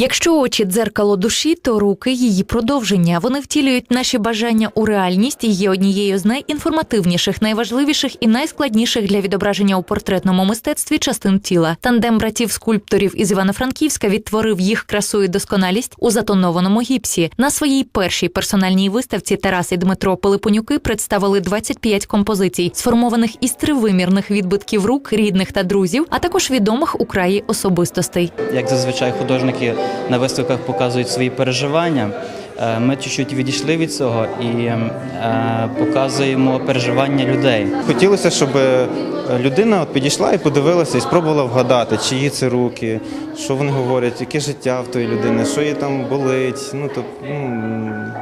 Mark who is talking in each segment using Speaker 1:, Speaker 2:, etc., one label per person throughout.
Speaker 1: Якщо очі дзеркало душі, то руки її продовження. Вони втілюють наші бажання у реальність і є однією з найінформативніших, найважливіших і найскладніших для відображення у портретному мистецтві частин тіла. Тандем братів скульпторів із Івано-Франківська відтворив їх красу і досконалість у затонованому гіпсі. На своїй першій персональній виставці Тарас і Дмитро Пилипонюки представили 25 композицій, сформованих із тривимірних відбитків рук рідних та друзів, а також відомих у краї особистостей.
Speaker 2: Як зазвичай художники на виставках показують свої переживання. Е, Ми чуть-чуть відійшли від цього і е, показуємо переживання людей.
Speaker 3: Хотілося, щоб е, людина от підійшла і подивилася і спробувала вгадати, чиї це руки, що вони говорять, яке життя в тої людини, що їй там болить. Ну то ну,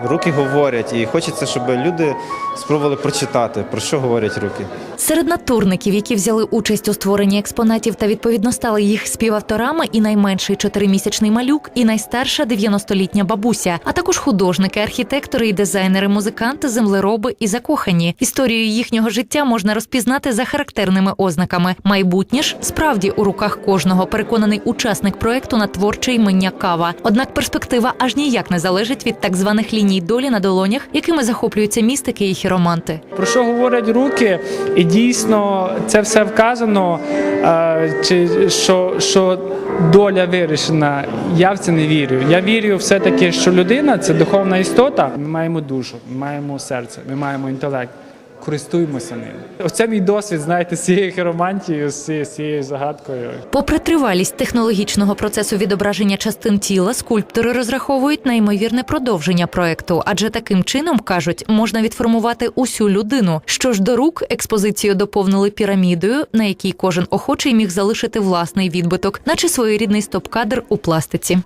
Speaker 3: руки говорять, і хочеться, щоб люди спробували прочитати, про що говорять руки.
Speaker 1: Серед натурників, які взяли участь у створенні експонатів та відповідно стали їх співавторами, і найменший чотиримісячний малюк, і найстарша 90-літня бабуся, а також художники, архітектори і дизайнери, музиканти, землероби і закохані. Історію їхнього життя можна розпізнати за характерними ознаками. Майбутнє ж справді у руках кожного переконаний учасник проекту на творче імення кава. Однак перспектива аж ніяк не залежить від так званих ліній долі на долонях, якими захоплюються містики і хіроманти.
Speaker 4: Про що говорять руки, і дійсно це все вказано, е, чи що, що доля вирішена. Я в це не вірю. Я вірю все-таки, що людина це духовна істота. Ми маємо душу, ми маємо серце, ми маємо інтелект. Користуємося ним. Оце мій досвід, знаєте, з цією хіромантією, з цією, загадкою.
Speaker 1: Попри тривалість технологічного процесу відображення частин тіла, скульптори розраховують на ймовірне продовження проекту, адже таким чином кажуть, можна відформувати усю людину. Що ж до рук, експозицію доповнили пірамідою, на якій кожен охочий міг залишити власний відбиток, наче своєрідний стоп-кадр у пластиці.